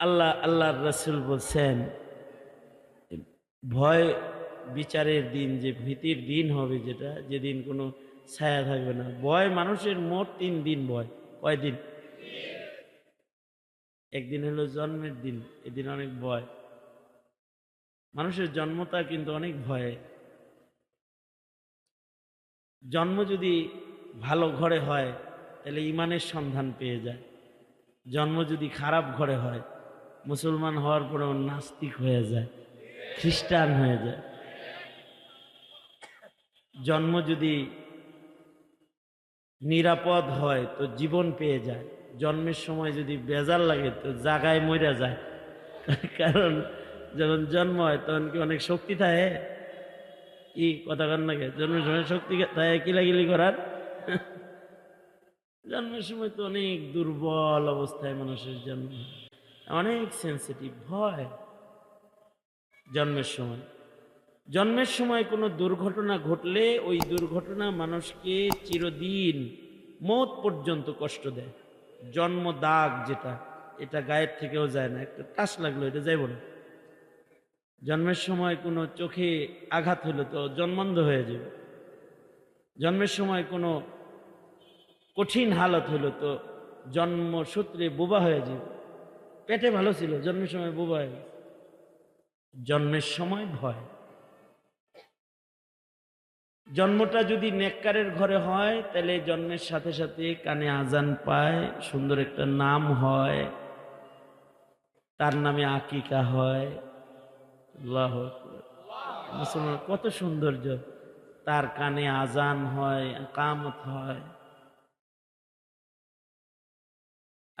আল্লাহ, আল্লাহর রসুল বলছেন, ভয় বিচারের দিন যে, ভীতির দিন হবে যেটা, যেদিন কোনো ছায়া থাকবে না। ভয় মানুষের মোট তিন দিন ভয়। কয় দিন? একদিন হলো জন্মের দিন, এদিন অনেক ভয়। মানুষের জন্মটা কিন্তু অনেক ভয়ে। জন্ম যদি ভালো ঘরে হয়, তাহলে ইমানের সন্ধান পেয়ে যায়। জন্ম যদি খারাপ ঘরে হয় মুসলমান হওয়ার পরেও নাস্তিক হয়ে যায়, খ্রিস্টান হয়ে যায়। জন্ম যদি নিরাপদ হয় তো জীবন পেয়ে যায়, জন্মের সময় যদি বেজার লাগে তো জাগায় মরে যায়। কারণ যখন জন্ম হয় তখন কি অনেক শক্তি থাকে? কি কথা কর নাকি জন্মের সময় শক্তি থাকে, কিলাকিলি করার? জন্মের সময় তো অনেক দুর্বল অবস্থায় মানুষের জন্ম। অনেক সেন্সিটিভ ভয়। জন্মের সময়। জন্মের সময় কোনো দুর্ঘটনা ঘটলে ওই দুর্ঘটনা মানুষকে চিরদিন, মত পর্যন্ত কষ্ট দেয়। জন্ম দাগ যেটা, এটা গায়ের থেকেও যায় না। একটা টাস লাগল, এটা যাইব না। জন্মের সময় কোনো চোখে আঘাত হলো তো জন্মান্ধ হয়ে যাবে জন্মের সময় কোনো কঠিন হালত হলো তো জন্মসূত্রে বোবা হয়ে যাবে পেটে ভালো ছিল, জন্মের সময় বোবা জন্মের সময় ভয়। জন্মটা যদি নেককারের ঘরে হয়, তাহলে জন্মের সাথে সাথে কানে আজান পায়, সুন্দর একটা নাম হয়। তার নামে আকিকা হয়। কত সৌন্দর্য। তার কানে আজান হয়, কামত হয়।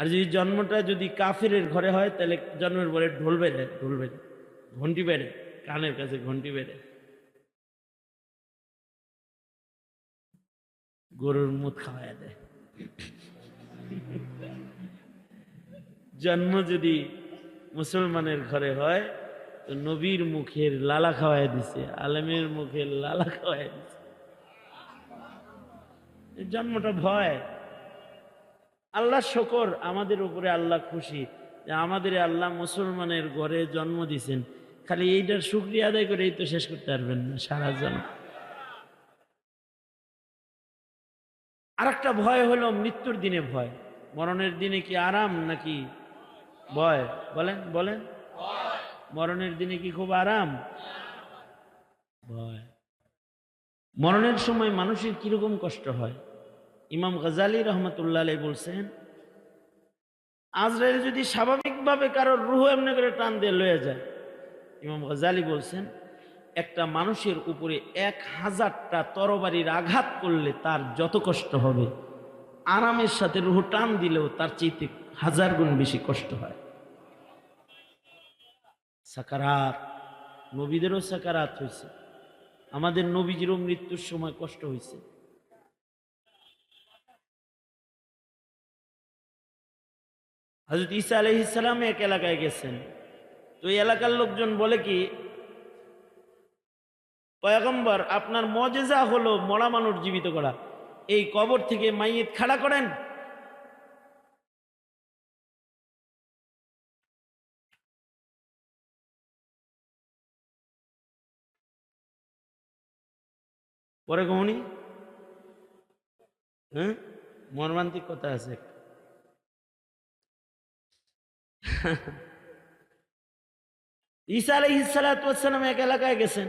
আর যদি জন্মটা যদি কাফিরের ঘরে হয়, তাহলে জন্মের পরে ঢোল বেড়ে ঢোল বেড়ে ঘন্টি বেড়ে কানের কাছে ঘন্টি বেড়ে গরুর মুখ খাওয়ায় দেয়। জন্ম যদি মুসলমানের ঘরে হয়, তো নবীর মুখের লালা খাওয়াই দিছে, আলেমের মুখের লালা খাওয়াই দিছে। জন্মটা ভয়। আল্লাহ শকর, আমাদের উপরে আল্লাহ খুশি। যে আমাদের আল্লাহ মুসলমানের ঘরে জন্ম দিছেন খালি এইটার শুক্রিয়া আদায় করে এই তো শেষ করতে পারবেন না সারা জন্ম আর একটা ভয় হলো মৃত্যুর দিনে ভয়। মরণের দিনে কি আরাম নাকি ভয়? বলেন বলেন। মরণের দিনে কি খুব আরাম? ভয়। মরণের সময় মানুষের কীরকম কষ্ট হয়? ইমাম গজালি রহমতুল্লাহ আলাই বলছেন, আজরাইল যদি স্বাভাবিকভাবে কারোর রুহ এমনি করে টান দিয়ে লয়ে যায়, ইমাম গজালি বলছেন, একটা মানুষের উপরে এক হাজারটা তরবারির আঘাত করলে তার যত কষ্ট হবে, আরামের সাথে রুহ টান দিলেও তার চেয়ে হাজার গুণ বেশি কষ্ট হয়। সাকারাত, নবীদেরও সাকারাত হয়েছে। আমাদের নবীজিরও মৃত্যুর সময় কষ্ট হয়েছে। হজরত ঈসা আলহিসাম এক এলাকায় গেছেন। তো এই এলাকার লোকজন বলে কি, পয়গম্বর, আপনার মজেজা হলো মরা মানুষ জীবিত করা। এই কবর থেকে মাইয়েত খাড়া করেন। পরে কমনি? হ্যাঁ? মর্মান্তিক কথা আছে একটা। ঈসা আলহিসাল্লাম এক এলাকায় গেছেন।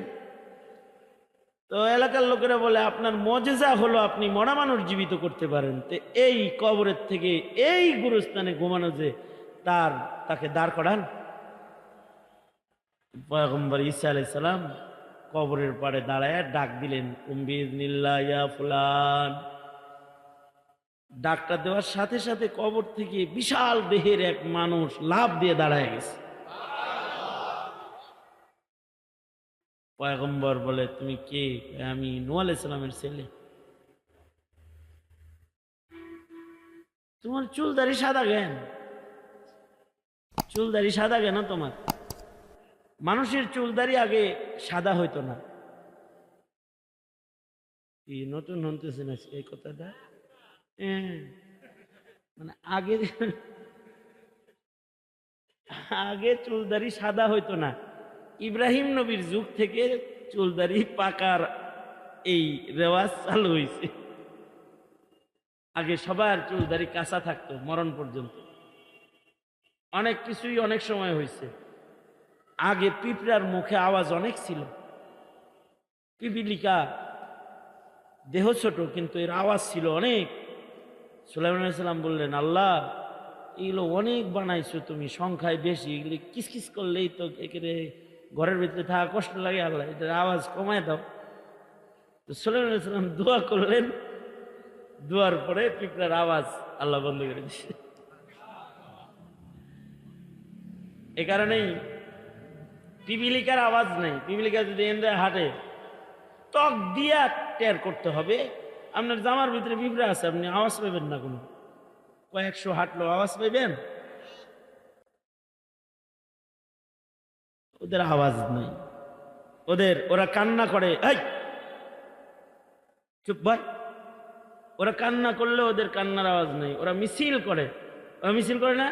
তো এলাকার লোকেরা বলে, আপনার মজেজা হলো আপনি মরা মানুষ জীবিত করতে পারেন। তো এই কবরের থেকে এই গুরুস্থানে ঘুমানো যে তার, তাকে দাঁড় করান। পয়গম্বর ঈসা আলাইসালাম কবরের পাড়ে দাঁড়ায় ডাক দিলেন কুম্বির নীল্লা ফুলান। ডাকটা দেওয়ার সাথে সাথে কবর থেকে বিশাল দেহের এক মানুষ লাভ দিয়ে দাঁড়ায় গেছে। পয়গম্বর বলে, তুমি কে? আমি নোয়াল ইসলামের ছেলে। তোমার চুলদারি সাদা জ্ঞান চুলদারি সাদা কেন তোমার? মানুষের চুলদারি আগে সাদা হইতো না। নতুন হতেছে না এই কথাটা? মানে আগে আগে চুলদারি সাদা হইতো না। ইব্রাহিম নবীর যুগ থেকে চুলদারি পাকার এই রেওয়াজ চালু হয়েছে আগে সবার চুলদারি কাঁচা থাকতো মরণ পর্যন্ত। অনেক কিছুই অনেক সময় হয়েছে আগে পিঁপড়ার মুখে আওয়াজ অনেক ছিল। পিপিলিকা দেহ ছোট, কিন্তু এর আওয়াজ ছিল অনেক। সুলাইমান সাল্লাম বললেন, আল্লাহ, এগুলো অনেক বানাইছো তুমি, সংখ্যায় বেশি, এগুলি কিসকিস করলেই তো একেবারে ঘরের ভিতরে থাকা কষ্ট লাগে আল্লাহ এটার আওয়াজ কমায় দাও। তো সুলাইমান সাল্লাম দোয়া করলেন, দোয়ার পরে পিঁপড়ার আওয়াজ আল্লাহ বন্ধ করে দিচ্ছে এ কারণেই পিপিলিকার আওয়াজ নেই পিপিলিকা যদি এনে হাঁটে, ত্বক দিয়া টের করতে হবে আপনার জামার ভিতরে পিঁপড়া আছে, আপনি আওয়াজ পাইবেন না কোনো। কয়েকশো হাঁটলো, আওয়াজ পাইবেন? ওদের আওয়াজ নেই। ওদের, ওরা কান্না করে এই চুপ ভাই ওরা কান্না করলে ওদের কান্নার আওয়াজ নেই। ওরা মিছিল করে। ওরা মিছিল করে না?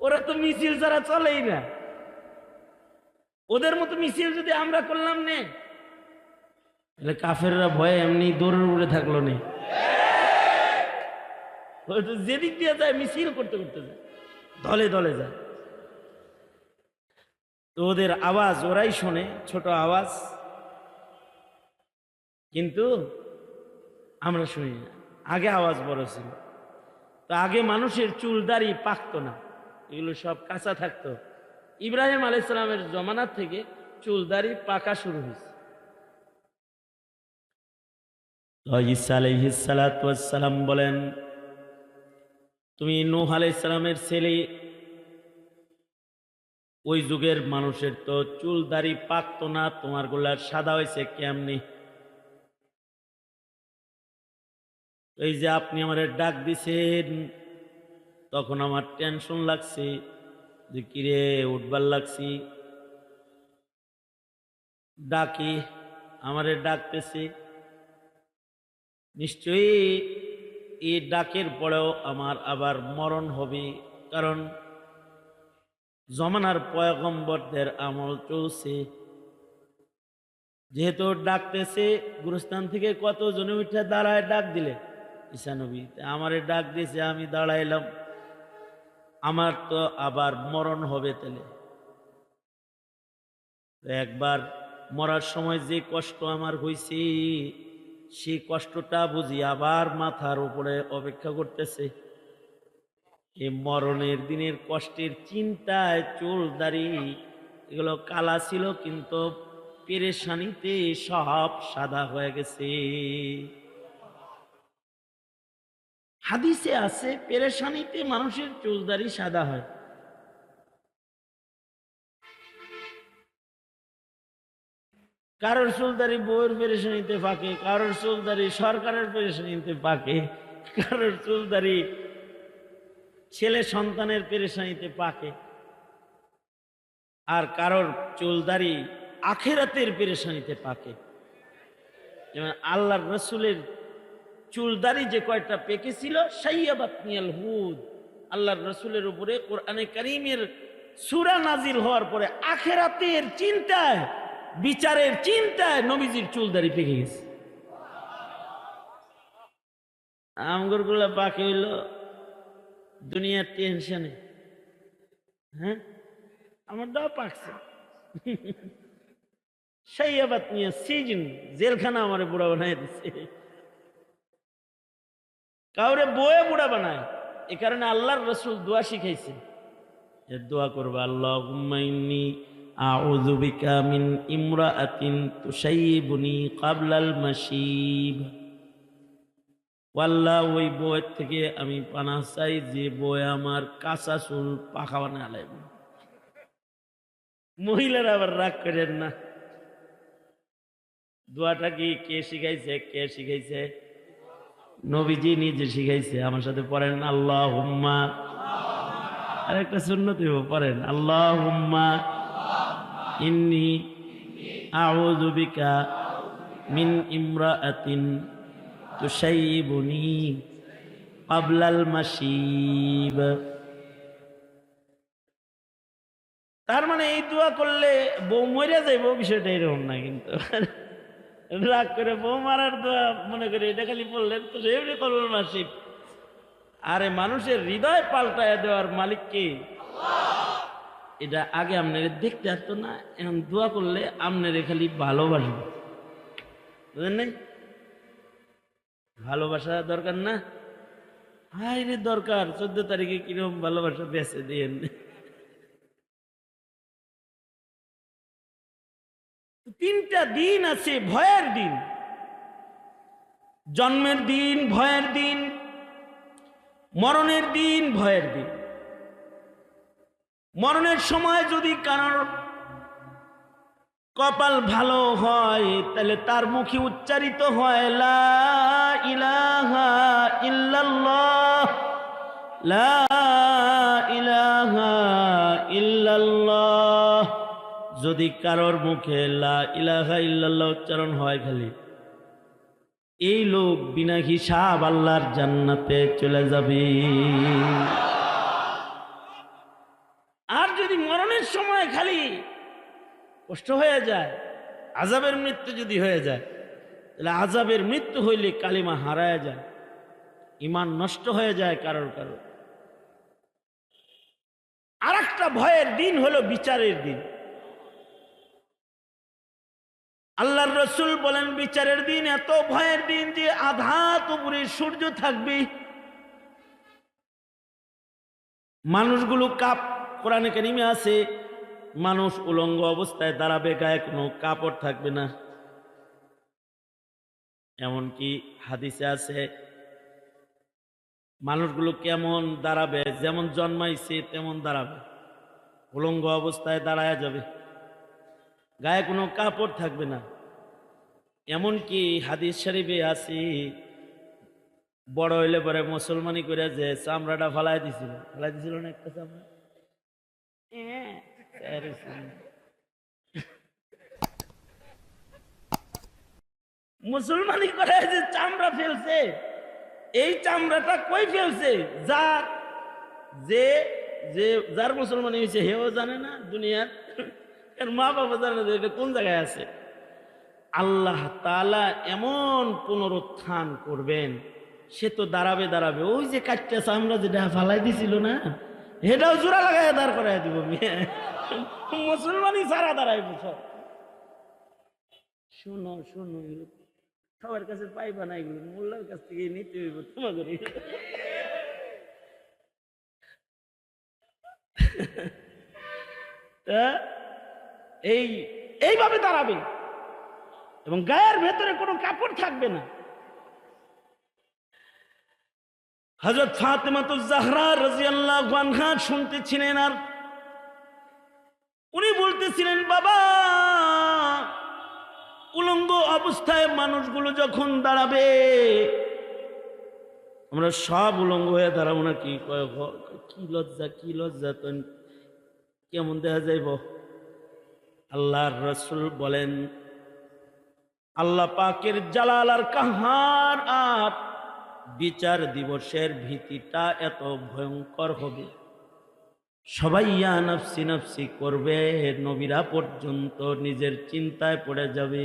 ওরা তো মিছিল ছাড়া চলেই না। ওদের মতো মিছিল যদি আমরা করলাম নে? তাহলে কাফেররা ভয়ে এমনি দৌড়ের উড়ে থাকল নে। যেদিক দিয়ে যায়, মিছিল করতে করতে যায়। দলে দলে যায়। তো ওদের আওয়াজ, ওরাই শোনে, ছোট আওয়াজ। কিন্তু আমরা শুনি না। আগে আওয়াজ বড় ছিল। তো আগে মানুষের চুল দাড়ি পাকতো না। এগুলো সব কাঁচা থাকতো। ইব্রাহিম আলাইসালামের জমানার থেকে চুল দাড়ি পাকা শুরু হয়েছে। আলাইহিসালাম বলেন, তুমি নূহ আলাইসালামের ছেলে। ওই যুগের মানুষের তো চুল দাড়ি পাকতো না, তোমার গোলার সাদা হয়েছে কেমনি? এই যে আপনি আমার ডাক দিছেন, তখন আমার টেনশন লাগছে, যে কিরে উঠবার লাগছি। ডাকি, আমারে ডাকতেছে। নিশ্চয়ই এই ডাকের পরেও আমার আবার মরণ হবে, কারণ জমানার পয়গম্বরদের আমল চলছে। যেহেতু ডাকতেছে, গুরুস্থান থেকে কত জনে উঠে দাঁড়ায় ডাক দিলে? ঈশানবী আমারে ডাক দিয়েছে, আমি দাঁড়াইলাম। আমার তো আবার মরণ হবে তাহলে। একবার মরার সময় যে কষ্ট আমার হয়েছে সেই কষ্টটা বুঝি আবার মাথার উপরে অপেক্ষা করতেছে। এই মরণের দিনের কষ্টের চিন্তায় চুল দাড়ি, এগুলো কালা ছিল কিন্তু পেরেশানিতে সব সাদা হয়ে গেছে। হাদিসে আছে, পেরেশানিতে মানুষের চুলদারি সাদা হয়। কারোর চুলদারি বউয়ের পেরেশানিতে পাকে কারোর চুলদারি সরকারের পেরেশানিতে পাকে কারোর চুলদারি ছেলে সন্তানের পেরেশানিতে পাকে আর কারোর চুলদারি আখেরাতের পেরেশানিতে পাকে যেমন আল্লাহর রসুলের চুলদারি যে কয়টা পেকেছিল সাইয়াবাতনিয়াল হুদ। আল্লাহর রসুলের উপরে কোরআনে করিমের সুরা নাজিল হওয়ার পরে আখেরাতের চিন্তায় বিচারের চিন্তায় নবীজির চুলদারি পেকে গেছে। আমগরগুলা বাকি হইল দুনিয়ার টেনশনে। হ্যাঁ? আমার দাও পাকছে সেই আবার নিয়ে সিজন জেলখানা আমার বুড়া বানাই দিচ্ছে কাউরে বয়ে বুড়া বানায়। এ কারণে আল্লাহর রসুল দোয়া শিখাইছে। দোয়া করবে আল্লাহ আউযু বিকা মিন ইমরাআতিন তুসাইবুনি কাবলাল মাসিব ওই থেকে আমি পানা চাই যে আমার কাঁচা চুল মহিলারা আবার রাগ করেন না। দোয়াটা কি কে শিখাইছে কে শিখাইছে? নবীজি নিজে শিখাইছে, আমার সাথে পড়েন আল্লাহ হুম্মা আর একটা শূন্য দেব পড়েন আল্লাহ হুম্মা ইন্নি আউযু বিকা মিন ইমরাআতিন তুসাইবুনি ক্বাবলাল মাসিব তার মানে এই দোয়া করলে বউ মরে যাইব, বিষয়টা এরকম না কিন্তু। রাগ করে বউ মারার দোয়া মনে করে, এটা খালি বললেন তো এমনি করবেন মাসিক আরে মানুষের হৃদয় পাল্টায় দেওয়ার মালিক কে? এটা আগে আপনার দেখতে আসতো না, এখন দোয়া করলে আপনার খালি ভালোবাসবে বুঝলেন নাই? ভালোবাসা দরকার না? হাই রে দরকার, চোদ্দ তারিখে কীরকম ভালোবাসা বেঁচে দিয়েন তিনটা দিন আছে, ভয়ের দিন। জন্মের দিন, ভয়ের দিন। মরণের দিন, ভয়ের দিন। মরণের সময় যদি কারোর কপাল ভালো হয়, তাহলে তার মুখে উচ্চারিত হয়, লা ইলাহা লা ইলাহা যদি কারোর মুখে লা ইলাহা ইল্লাল্লাহ উচ্চারণ হয় খালি, এই লোক বিনা হিসাব আল্লাহর জান্নাতে চলে যাবে আর যদি মরণের সময় খালি কষ্ট হয়ে যায় আজাবের মৃত্যু যদি হয়ে যায়, তাহলে আজাবের মৃত্যু হইলে কালিমা হারায় যায় ইমান নষ্ট হয়ে যায় কারোর কারোর। আর একটা ভয়ের দিন হলো বিচারের দিন। আল্লাহর রসুল বলেন, বিচারের দিন এত ভয়ের দিন যে আধাত উপরে সূর্য থাকবে। মানুষগুলো কাপ কোরআনে কারিমে আছে মানুষ উলঙ্গ অবস্থায় দাঁড়াবে, গায়ে কোনো কাপড় থাকবে না। এমনকি হাদিসে আছে, মানুষগুলো কেমন দাঁড়াবে, যেমন জন্মাইছে তেমন দাঁড়াবে। উলঙ্গ অবস্থায় দাঁড়ায় যাবে। গায়ে কোনো কাপড় থাকবে না। এমনকি হাদিস শরীফে আসি বড় হইলে পরে মুসলমানি করে যে চামড়াটা ফালাই দিছিল। ফালাই দিছিল না একটা চামড়া? হ্যাঁ। মুসলমানি করে যে চামড়া ফেলছে, এই চামড়াটা কই ফেলছে? যার, যে যে, যার মুসলমানি হয়েছে, হেও জানে না দুনিয়ার। এর মা বাবা জানে না এটা কোন জায়গায় আছে। আল্লাহ তালা এমন পুনরুত্থান করবেন, সে তো দাঁড়াবে দাঁড়াবে। ওই যে কাটতে চামড়া যেটা ফালাই দিছিল না এটাও জোড়া লাগাই দাঁড় করাই দিব। মেয়ে মুসলমানই সারা দাঁড়াইব সব শোনো শোনো সবার কাছে পাইবা না এগুলো, মোল্লার কাছ থেকে নিতে হইব তোমাদের। এই, এইভাবে দাঁড়াবে। এবং গায়ের ভেতরে কোনো কাপড় থাকবে না। হজরত ফাতেমাতুল জাহরা রাজিয়াল্লাহু শুনতেছিলেন আর উনি বলতেছিলেন, বাবা, উলঙ্গ অবস্থায় মানুষগুলো যখন দাঁড়াবে, আমরা সব উলঙ্গ হয়ে দাঁড়াবো না কি কি লজ্জা কি লজ্জা, তো কেমন দেখা যাইব? আল্লাহর রসুল বলেন, আল্লাহ পাকের জালাল আর কাহার আর বিচার দিবসের ভীতিটা এত ভয়ঙ্কর হবে। সবাই ইয়া নফসি নফসি করবে, নবীরা পর্যন্ত নিজের চিন্তায় পড়ে যাবে।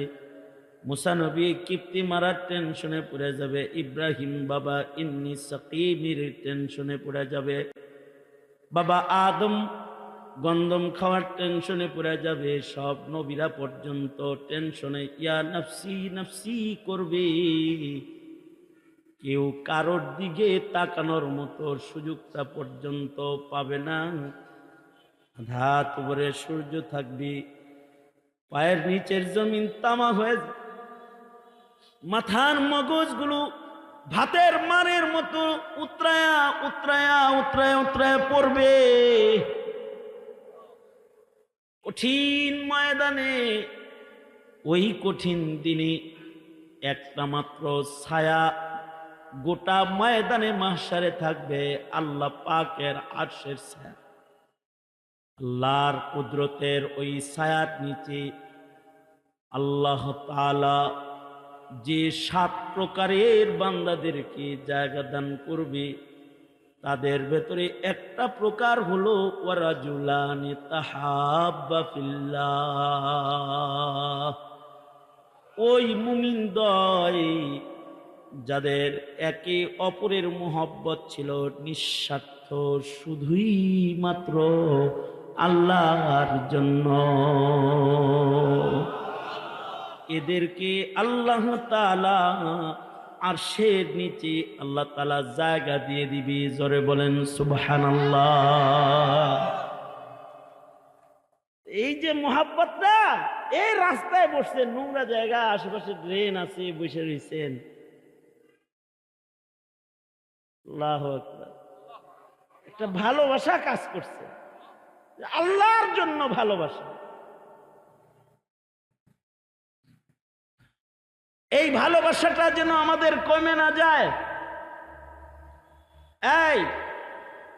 মুসা নবী কিপ্তি মারার টেনশনে পড়ে যাবে। ইব্রাহিম বাবা ইন্নি সাকিমির টেনশনে পড়ে যাবে। বাবা আদম গন্দম খাওয়ার টেনশনে পড়ে যাবে। সব নবীরা পর্যন্ত টেনশনে ইয়া নফসি নফসি করবে। কেউ কারোর দিকে তাকানোর মতো সুযোগটা পর্যন্ত পাবে না ধাত উপরে সূর্য থাকবি, পায়ের নিচের জমিন তামা হয়ে। মাথার মগজগুলো ভাতের মারের মতো উত্রায়া উত্রায়া উত্রায়া উত্রায়া পড়বে কঠিন ময়দানে, ওই কঠিন দিনে একটা মাত্র ছায়া গোটা ময়দানে মাসারে থাকবে আল্লাহ পাকের আরশের ছায়া। আল্লাহর কুদরতের ওই ছায়ার নিচে আল্লাহ তাআলা যে সাত প্রকারের বান্দাদেরকে জায়গা দান করবে, তাদের ভেতরে একটা প্রকার হলো, ওয়ারাজুলানি তাহাব্বা ফিল্লাহ। ওই মুমিন দয় যাদের একে অপরের মোহব্বত ছিল নিঃস্বার্থ, শুধুই মাত্র আল্লাহর জন্য এদেরকে আল্লাহ তালা আর সে নিচে আল্লাহ তালা জায়গা দিয়ে দিবি, জোরে বলেন সুবহান এই যে মোহাব্বতটা, এই রাস্তায় বসছেন, নোংরা জায়গা, আশেপাশে ড্রেন আছে, বসে রয়েছেন। একটা ভালোবাসা কাজ করছে। আল্লাহর জন্য ভালোবাসা। এই ভালোবাসাটা যেন আমাদের কমে না যায়। এই,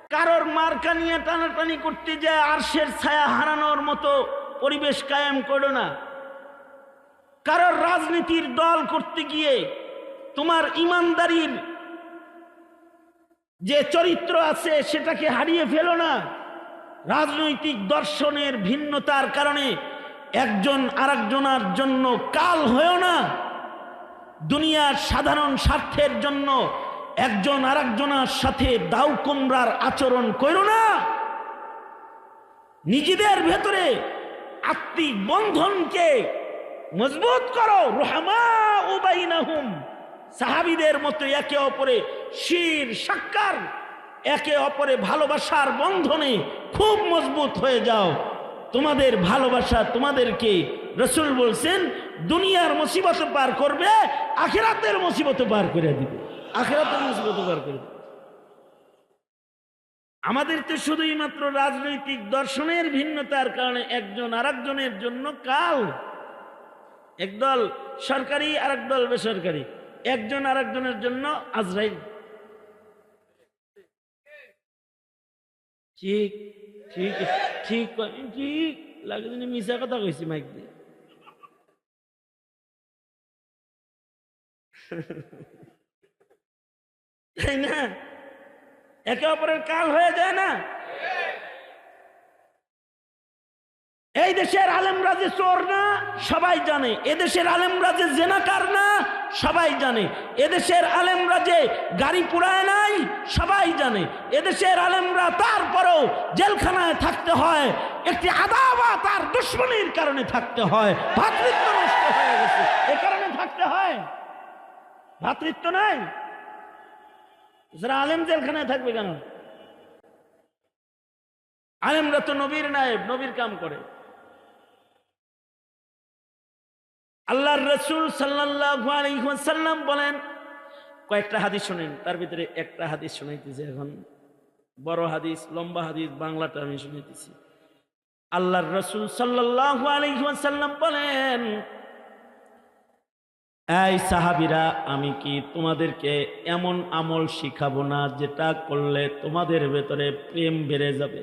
কারোর মার্কা নিয়ে টানাটানি করতে যায় আরশের ছায়া হারানোর মতো পরিবেশ কায়েম করো না। কারোর রাজনীতির দল করতে গিয়ে তোমার ইমানদারির যে চরিত্র আছে সেটাকে হারিয়ে ফেলো না। রাজনৈতিক দর্শনের ভিন্নতার কারণে একজন আরেকজনের জন্য কাল হয়েও না। দুনিয়ার সাধারণ স্বার্থের জন্য একজন আরেকজনের সাথে দাউ কুমড়ার আচরণ করো না। নিজেদের ভেতরে আত্মিক বন্ধনকে মজবুত করো। রহমা উবাইনাহুম সাহাবিদের মতো একে অপরে শির সাক্ষার একে অপরে ভালোবাসার বন্ধনে খুব মজবুত হয়ে যাও। তোমাদের ভালোবাসা তোমাদেরকে রসুল বলছেন, দুনিয়ার মুসিবত পার করবে, আখেরাতের মুসিবত পার করে দিবে। আখেরাতের মুসিবত পার করে আমাদের তো শুধুই মাত্র রাজনৈতিক দর্শনের ভিন্নতার কারণে একজন আরেকজনের জন্য কাল, একদল সরকারি আর দল বেসরকারি। একজন আরেকজনের জন্য আজরাইল। ঠিক ঠিক ঠিক ঠিক, লাগে মিশা কথা কইছি, মাইক দিয়ে। তাই না? একে অপরের কাল হয়ে যায় না? এই দেশের আলেমরা যে চোর না, সবাই জানে। এদেশের আলেমরা যে জেনাকার না, সবাই জানে। এদেশের আলেমরা যে গাড়ি পুরায় নাই, সবাই জানে। এদেশের আলেমরা তারপরেও জেলখানায় থাকতে হয়, একটি আদাবা তার দুশ্মনীর কারণে থাকতে হয়। ভাতৃত্ব নষ্ট হয়ে গেছে। এ কারণে থাকতে হয়। ভাতৃত্ব নাই। যারা আলেম জেলখানায় থাকবে কেন? আলেমরা তো নবীর নায়েব, নবীর কাম করে। আল্লাহর রসুল সাল্লাহ বলেন, কয়েকটা হাদিস শোনেন, তার ভিতরে একটা হাদিস শোনাইতেছে এখন। বড় হাদিস, লম্বা হাদিস, বাংলাটা আমি শুনাইতেছি। আল্লাহর রসুল সাল্লাহ বলেন, এই সাহাবিরা, আমি কি তোমাদেরকে এমন আমল শিখাবো না যেটা করলে তোমাদের ভেতরে প্রেম বেড়ে যাবে,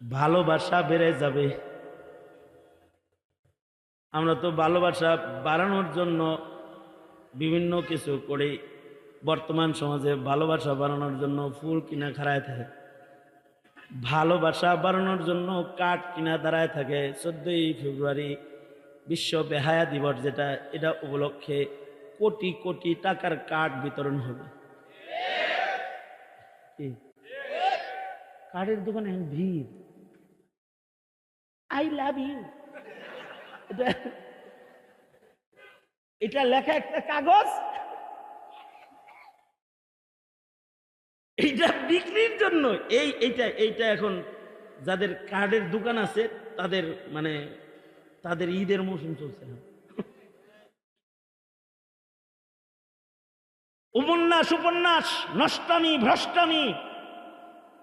ভালোবাসা বেড়ে যাবে? আমরা তো ভালোবাসা বাড়ানোর জন্য বিভিন্ন কিছু করি। বর্তমান সমাজে ভালোবাসা বাড়ানোর জন্য ফুল কিনা খাড়ায় থাকে। ভালোবাসা বাড়ানোর জন্য কাঠ কিনা দাঁড়ায় থাকে। চোদ্দই ফেব্রুয়ারি বিশ্ব বেহায়া দিবস যেটা, এটা উপলক্ষে কোটি কোটি টাকার কাঠ বিতরণ হবে। কাঠের দোকানে ভিড়। আই লাভ ইউ এটা লেখা একটা কাগজ? এইটা বিক্রির জন্য। এই, এইটা এইটা এখন যাদের কার্ডের দোকান আছে, তাদের মানে তাদের ঈদের মৌসুম চলছে না। উপন্যাস উপন্যাস, নষ্টামি, ভ্রষ্টামি,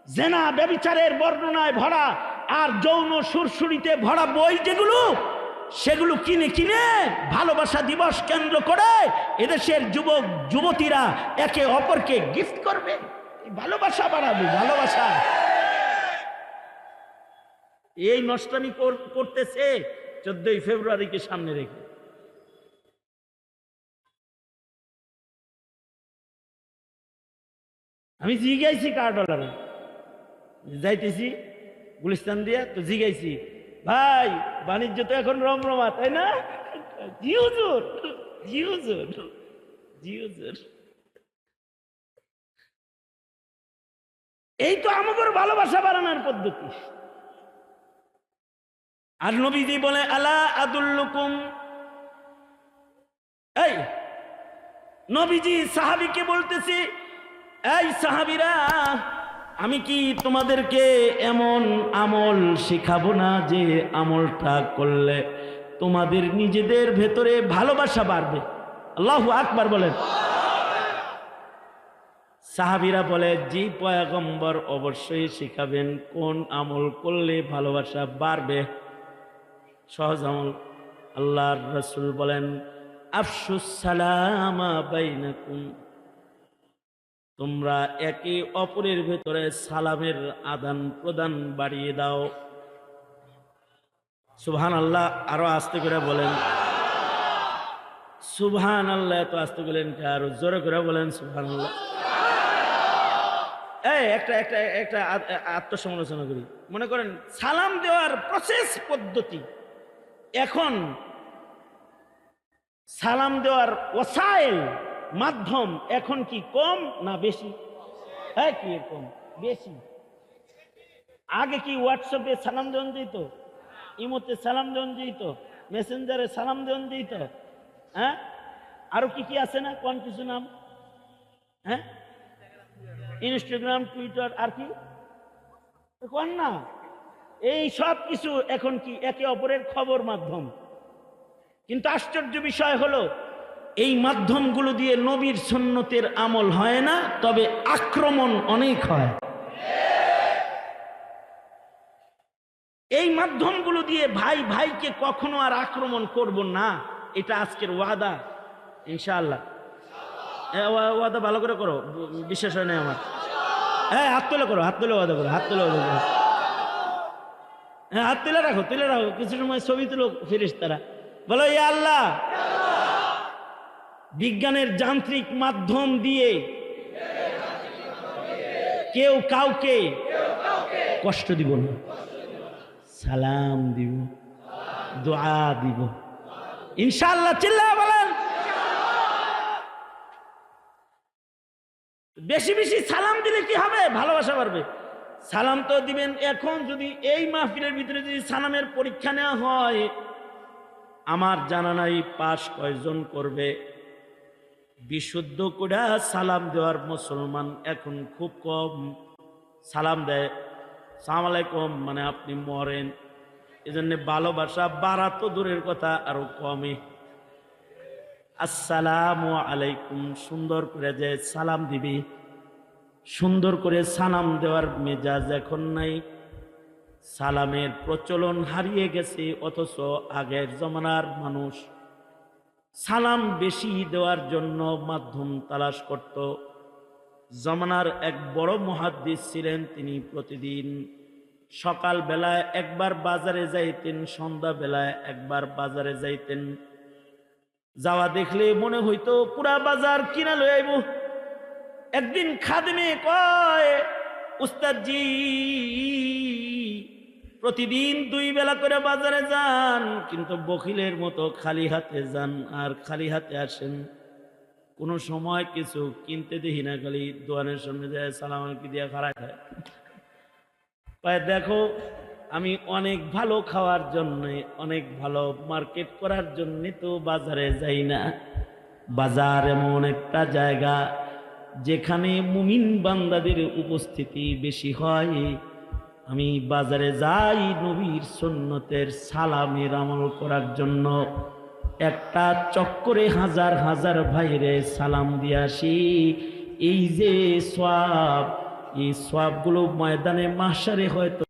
জেনা, ব্যবিচারের বর্ণনায় ভরা, আর যৌন সুরসুরিতে ভরা বই যেগুলো সেগুলো কিনে কিনে ভালোবাসা দিবস কেন্দ্র করে এদেশের যুবক, যুবতীরা একে অপরকে গিফট করবে। ভালোবাসা বাড়াবে, ভালোবাসা। এই নষ্টামি কর- করতেছে চোদ্দই ফেব্রুয়ারিকে সামনে রেখে। আমি জিগাইছি কার ডলারে? যাইতেছি গুলিস্তান দিয়া, তো জিগাইছি। ভাই, বাণিজ্য তো এখন রমরমা, তাই না? জি হুজুর, জি এই তো আমাদের ভালোবাসা বাড়ানোর পদ্ধতি। আর নবীজি বলে, আলা আদুল্লুকুম। এই, নবীজি সাহাবিকে বলতেছি, এই সাহাবিরা আমি কি তোমাদেরকে এমন আমল শেখাবো না যে আমলটা করলে তোমাদের নিজেদের ভেতরে ভালোবাসা বাড়বে? আল্লাহ আকবার বলেন। সাহাবিরা বলে, জি পয়াগম্বর অবশ্যই শিখাবেন কোন আমল করলে ভালোবাসা বাড়বে? সহজ আমল। আল্লাহর রসুল বলেন আফসুস সালামা বাইনাকুম। তোমরা একে অপরের ভেতরে সালামের আদান প্রদান বাড়িয়ে দাও। সুবহান আল্লাহ আরও আস্তে করে বলেন। সুবহান আল্লাহ এত আস্তে বলেন আরও জোরে করে বলেন সুবহান আল্লাহ এই, একটা একটা একটা আত্মসমালোচনা করি। মনে করেন, সালাম দেওয়ার প্রসেস পদ্ধতি। এখন সালাম দেওয়ার ওসাইল মাধ্যম এখন কি কম না বেশি? হ্যাঁ কি এর কম? বেশি। আগে কি হোয়াটসঅ্যাপে সালাম দেওয়ান যেত ইমোতে সালাম দেওয়ান যেত মেসেঞ্জারে সালাম দেওয়ান যেত হ্যাঁ? আরও কি কি আছে না? কোন কিছু নাম? হ্যাঁ? ইনস্টাগ্রাম টুইটার আর কি? কোন না? এই সব কিছু এখন কি একে অপরের খবর মাধ্যম। কিন্তু আশ্চর্য বিষয় হলো এই মাধ্যমগুলো দিয়ে নবীর সন্ন্যতের আমল হয় না, তবে আক্রমণ অনেক হয়। এই মাধ্যমগুলো দিয়ে ভাই ভাইকে কখনো আর আক্রমণ করব না, এটা আজকের ওয়াদা, ইনশাআল্লাহ। ওয়াদা ভালো করে করো, বিশ্বাস হয় না আমার। হ্যাঁ হাত তুলে করো, হাত তুলে ওয়াদা করো, হাত তুলে ওয়াদা করো। হ্যাঁ হাত তুলে রাখো তুলে রাখো, কিছু সময় ছবি তুলো ফিরিস তারা বলো, ইয়া আল্লাহ বিজ্ঞানের যান্ত্রিক মাধ্যম দিয়ে কেউ কাউকে কষ্ট দিব না। সালাম দিব, দোয়া দিব। ইনশাল্লাহ চিল্লা বলেন। বেশি বেশি সালাম দিলে কি হবে? ভালোবাসা বাড়বে। সালাম তো দিবেন এখন, যদি এই মাহফিলের ভিতরে যদি সালামের পরীক্ষা নেওয়া হয়, আমার জানা নাই পাশ কয়জন করবে। বিশুদ্ধ করে সালাম দেওয়ার মুসলমান এখন খুব কম। সালাম দেয়, সালাম আলাইকুম মানে আপনি মরেন। এজন্য ভালোবাসা বাড়া তো দূরের কথা, আরও কমই। আসসালামু আলাইকুম। সুন্দর করে যে সালাম দিবি, সুন্দর করে সালাম দেওয়ার মেজাজ এখন নাই। সালামের প্রচলন হারিয়ে গেছে, অথচ আগের জমানার মানুষ সালাম বেশি দেওয়ার জন্য মাধ্যম তালাশ করত। জমানার এক বড় মহাদ্দিস ছিলেন তিনি প্রতিদিন। সকাল বেলায় একবার বাজারে যাইতেন সন্ধ্যা বেলায় একবার বাজারে যাইতেন। যাওয়া দেখলে মনে হইতো, পুরা বাজার কিনা লই আইব। একদিন খাদমে কয়, উস্তাদজি প্রতিদিন দুই বেলা করে বাজারে যান, কিন্তু বকিলের মতো খালি হাতে যান আর খালি হাতে আসেন। কোনো সময় কিছু কিনতে দেখি না, খালি দোকানের সামনে যায়, সালাম আলাইকুম দিয়া হয় কয় দেখো, আমি অনেক ভালো খাওয়ার জন্য, অনেক ভালো মার্কেট করার জন্য তো বাজারে যাই না। বাজার এমন একটা জায়গা, যেখানে মুমিন বান্দাদের উপস্থিতি বেশি হয়। আমি বাজারে যাই নবীর সন্ন্যতের সালামের আমল করার জন্য। একটা চক্করে হাজার হাজার ভাইরে সালাম দিয়ে আসি। এই যে সব এই সবগুলো ময়দানে মাসারে হয়তো